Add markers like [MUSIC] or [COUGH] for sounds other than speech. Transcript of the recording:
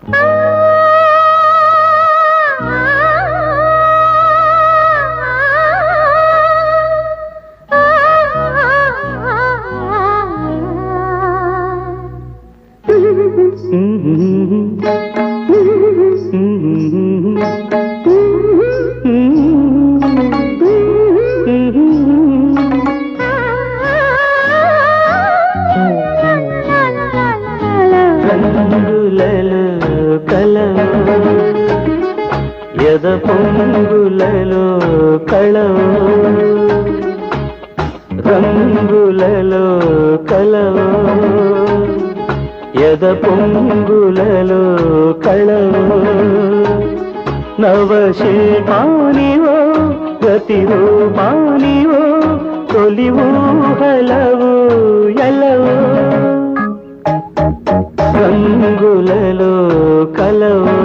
[LAUGHS] రంగులలో ఎద పొంగులలో కళవు రంగులలో కళవు ఎద పొంగులలో కళవు నవశిల్పానివో ప్రతిరూపానివో తొలి ఊహలవు ఎలవు రంగులలో కలవు.